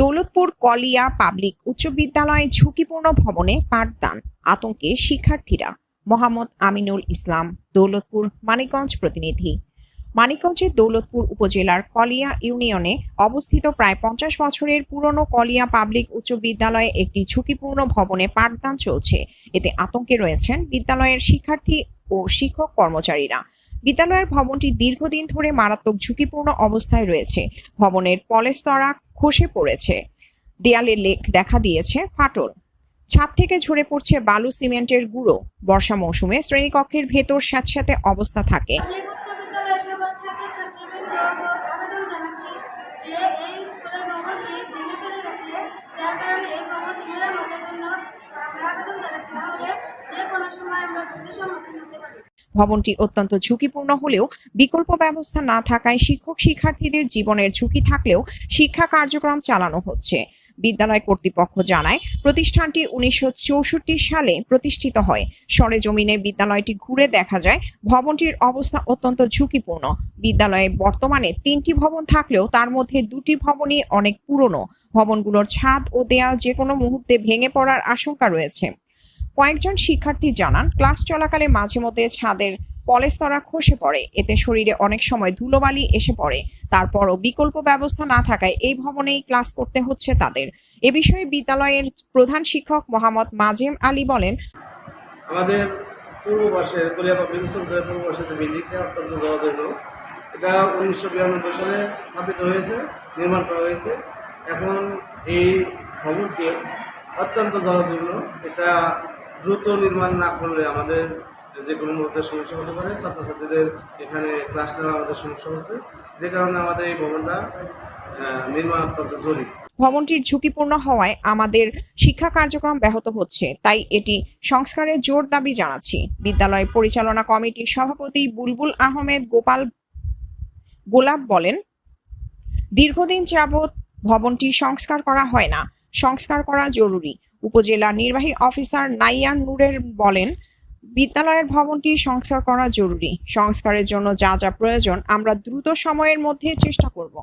দৌলতপুর কলিয়া public উচ্চ বিদ্যালয়ে ঝুঁকিপূর্ণ ভবনে পাঠদান আতঙ্কে শিক্ষার্থীরা। মোহাম্মদ আমিনুল ইসলাম, দৌলতপুর মানিকগঞ্জ প্রতিনিধি। মানিকগঞ্জের দৌলতপুর উপজেলার কলিয়া ইউনিয়নে অবস্থিত প্রায় পঞ্চাশ বছরের পুরনো কলিয়া পাবলিক উচ্চ বিদ্যালয়ে একটি ঝুঁকিপূর্ণ ভবনে পাঠদান চলছে। এতে আতঙ্কে রয়েছেন বিদ্যালয়ের শিক্ষার্থী ও শিক্ষক কর্মচারীরা। বিদ্যালয়ের ভবনটি দীর্ঘদিন ধরে মারাত্মক ঝুঁকিপূর্ণ অবস্থায় রয়েছে। ভবনের পলেস্তরা খসে পড়েছে। দেয়ালে লেক দেখা দিয়েছে ফাটল। ছাদ থেকে ঝরে পড়ছে বালু সিমেন্টের গুঁড়ো। বর্ষা মৌসুমে শ্রেণীকক্ষের ভেতর স্যাঁতস্যাঁতে অবস্থা থাকে পাবলিক উচ্চ বিদ্যালয়ের সকল ছাত্রছাত্রীবৃন্দ আবেদন জানাচ্ছি যে এই স্কুলের ভবনটি ভেঙে চলে গেছে যার কারণে এই ভবনটি মেরামতের জন্য আমরা আবেদন জানাচ্ছি না হলে যে কোনো সময় আমরা ঝুঁকির সম্মুখীন হতে পারি ভবনটি অত্যন্ত ঝুঁকিপূর্ণ হলেও বিকল্প ব্যবস্থা না থাকায় শিক্ষক শিক্ষার্থীদের জীবনের ঝুঁকি থাকলেও শিক্ষা কার্যক্রম চালানো হচ্ছে। বিদ্যালয় কর্তৃপক্ষ জানায়, প্রতিষ্ঠানটি উনিশশো চৌষট্টি সালে প্রতিষ্ঠিত হয়। সরেজমিনে বিদ্যালয়টি ঘুরে দেখা যায়, ভবনটির অবস্থা অত্যন্ত ঝুঁকিপূর্ণ। বিদ্যালয়ে বর্তমানে তিনটি ভবন থাকলেও তার মধ্যে দুটি ভবনই অনেক পুরনো। ভবনগুলোর ছাদ ও দেয়াল যে কোনো মুহূর্তে ভেঙে পড়ার আশঙ্কা রয়েছে। কয়েকজন শিক্ষার্থী জানান, ক্লাস চলাকালে মাঝে মধ্যে ছাদের পলেস্তরা খসে পড়ে। এতে শরীরে অনেক সময় ধুলোবালি এসে পড়ে। তারপরও বিকল্প ব্যবস্থা না থাকায় এই ভবনেই ক্লাস করতে হচ্ছে তাদের। এ বিষয়ে বিদ্যালয়ের প্রধান শিক্ষক মোহাম্মদ মাজেম আলী বলেন, আমাদের পূর্ব পাশে পূর্ব পাশে যে বিল্ডিংটা অত্যন্ত জনদৈর্ঘ্য এটা উনিশশো বিরানব্বই সালে স্থাপিত হয়েছে, নির্মাণ করা হয়েছে। এখন এই ভবনটি অত্যন্ত জনজীর্ণ। এটা দ্রুত নির্মাণ না করলে আমাদের যে কোনো মুহূর্তে সমস্যা হতে পারে, ছাত্রছাত্রীদের এখানে ক্লাস নেওয়া আমাদের সমস্যা হচ্ছে। যে কারণে আমাদের এই ভবনটা নির্মাণ অত্যন্ত জরুরি। ভবনটির ঝুঁকিপূর্ণ হওয়ায় আমাদের শিক্ষা কার্যক্রম ব্যাহত হচ্ছে, তাই এটি সংস্কারের জোর দাবি জানাচ্ছি। বিদ্যালয় পরিচালনা কমিটির সভাপতি বুলবুল আহমেদ গোপাল গোলাপ বলেন, দীর্ঘদিন যাবৎ ভবনটি সংস্কার করা হয় না। সংস্কার করা জরুরি। উপজেলা নির্বাহী অফিসার নাইয়ান নূরের বলেন, বিদ্যালয়ের ভবনটি সংস্কার করা জরুরি। সংস্কারের জন্য যা যা প্রয়োজন, আমরা দ্রুত সময়ের মধ্যে চেষ্টা করব।